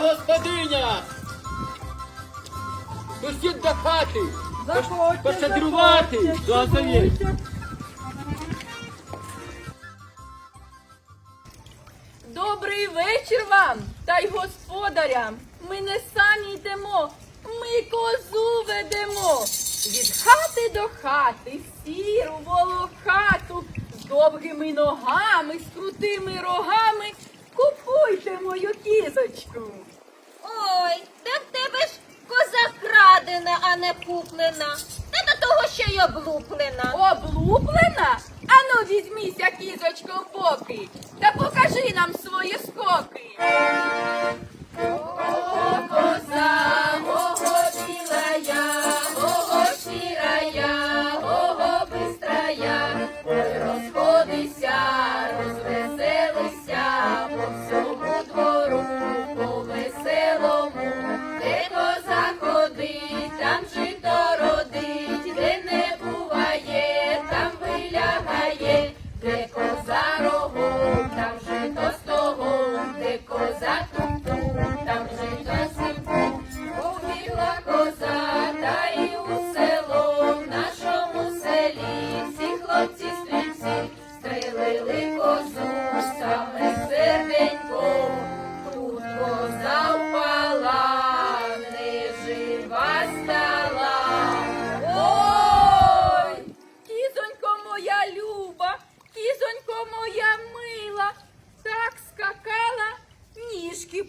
господиня. Пустіть до хати. Заходьте, Благословіть. Добрий вечір вам та й господарям. Ми не самі йдемо, ми козу ведемо. Від хати до хати, сіру волохату, з довгими ногами, з крутими рогами. Купуйте мою кізочку. Ой, та в тебе ж коза крадена, а не куплена. Та до того ще й облуплена. Облуплена? Ану візьміся, кізочко, в боки, та покажи нам свої скоки.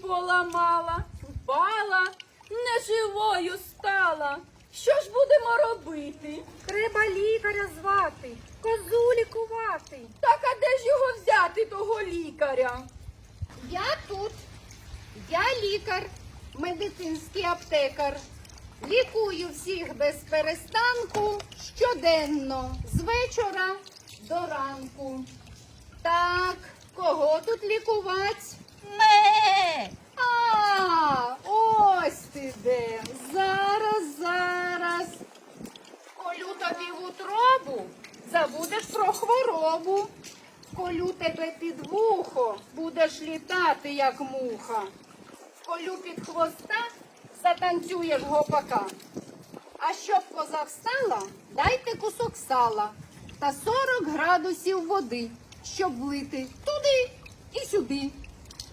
Поламала, впала, неживою стала. Що ж будемо робити? Треба лікаря звати, козу лікувати. Так а де ж його взяти, того лікаря? Я тут. Я лікар, медицинський аптекар. Лікую всіх без перестанку щоденно, з вечора до ранку. Так, кого тут лікувати? Ме! А, ось ти де. Зараз, зараз. Колю тобі в утробу, забудеш про хворобу. Колю тебе під вухо, будеш літати, як муха. Колю під хвоста, затанцюєш гопака. А щоб коза встала, дайте кусок сала та 40 градусів води, щоб влити туди і сюди.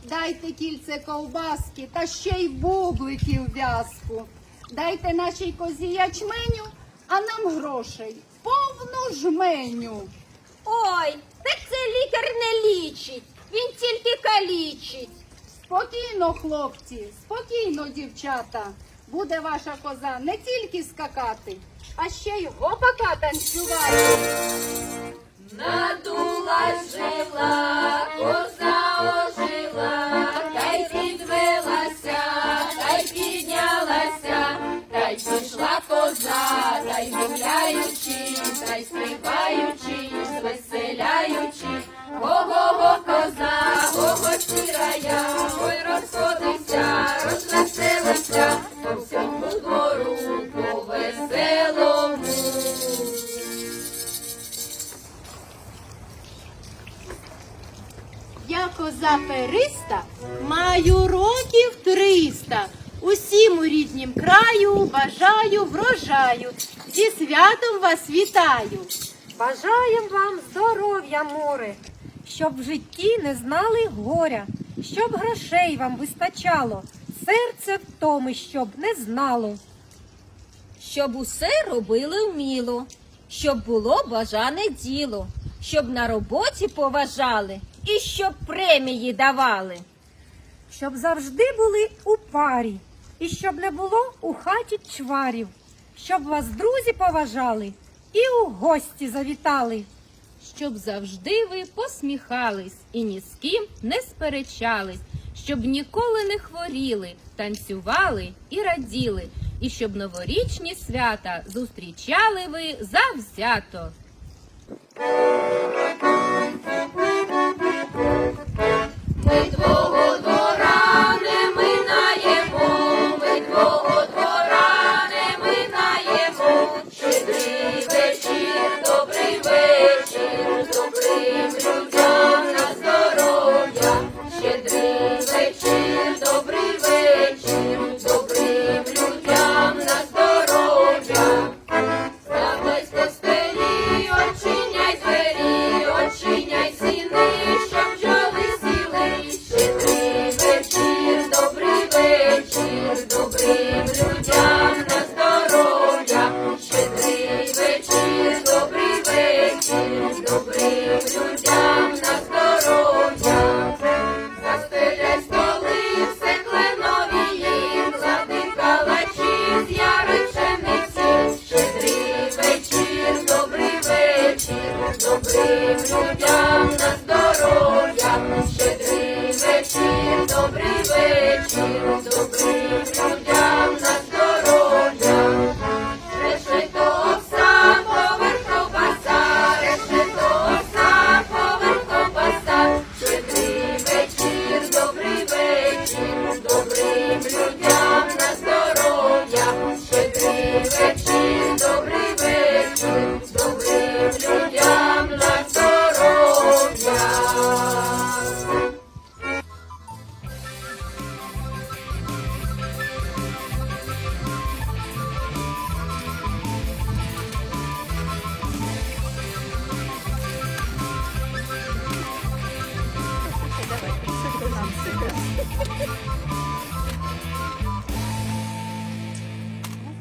Дайте кільце ковбаски та ще й бубликів в'язку. Дайте нашій козі ячменю, а нам грошей повну жменю. Ой, так це лікар не лічить, Спокійно, хлопці, спокійно, дівчата. Буде ваша коза не тільки скакати, а ще й гопака танцювати. Надула жила, коза ожила, та й підвелася, та й піднялася, та й пішла коза, та й гуляючи, та й співаючи, Я коза периста, маю років триста. Усім у ріднім краю бажаю врожаю. Зі святом вас вітаю. Бажаєм вам здоров'я, море, щоб в житті не знали горя, щоб грошей вам вистачало, серце втоми, щоб не знало. Щоб усе робили вміло, щоб було бажане діло, щоб на роботі поважали і щоб премії давали. Щоб завжди були у парі, і щоб не було у хаті чварів, щоб вас друзі поважали і у гості завітали. щоб завжди ви посміхались і ні з ким не сперечались, щоб ніколи не хворіли, танцювали і раділи, і щоб новорічні свята зустрічали ви завзято. Santo Cristo.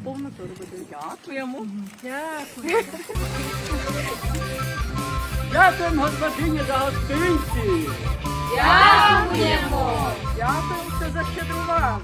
Повно то робити. Дякуємо. Дякуємо господині за гостинці. Дякуємо. Дякуємо, що защедрували.